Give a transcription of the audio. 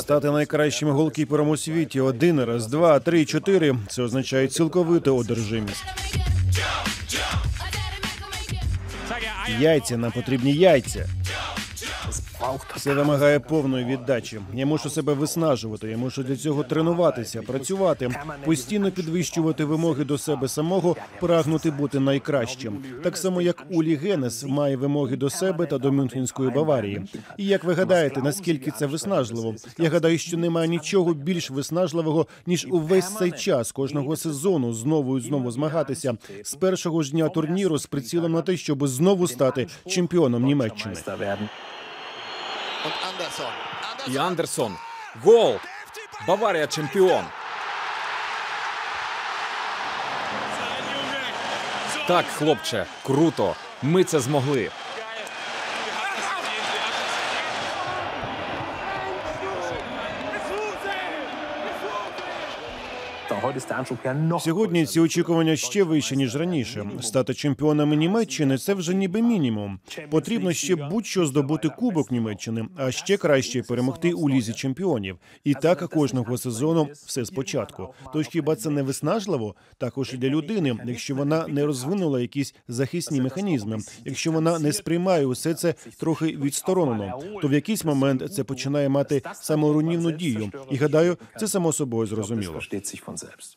Стати найкращим голкіпером у світі один раз, два, три, чотири. Це означає цілковиту одержимість. Яйця нам потрібні яйця. Це вимагає повної віддачі. Я мушу себе виснажувати. Я мушу для цього тренуватися, працювати, постійно підвищувати вимоги до себе самого, прагнути бути найкращим. Так само, як Улі Генес має вимоги до себе та до Мюнхенської Баварії. І як ви гадаєте, наскільки це виснажливо? Я гадаю, що немає нічого більш виснажливого ніж увесь цей час кожного сезону знову і знову змагатися з першого ж дня турніру з прицілом на те, щоб знову стати чемпіоном Німеччини. І Андерсон. Гол! Баварія чемпіон. Так, хлопче, круто. Ми це змогли. Сьогодні ці очікування ще вищі ніж раніше. Стати чемпіонами Німеччини це вже ніби мінімум. Потрібно ще будь-що здобути кубок Німеччини, а ще краще перемогти у лізі чемпіонів. І так кожного сезону все спочатку. Тож хіба це не виснажливо? Також і для людини, якщо вона не розвинула якісь захисні механізми, якщо вона не сприймає усе це трохи відсторонено, то в якийсь момент це починає мати саморуйнівну дію. І гадаю, це само собою зрозуміло. concepts.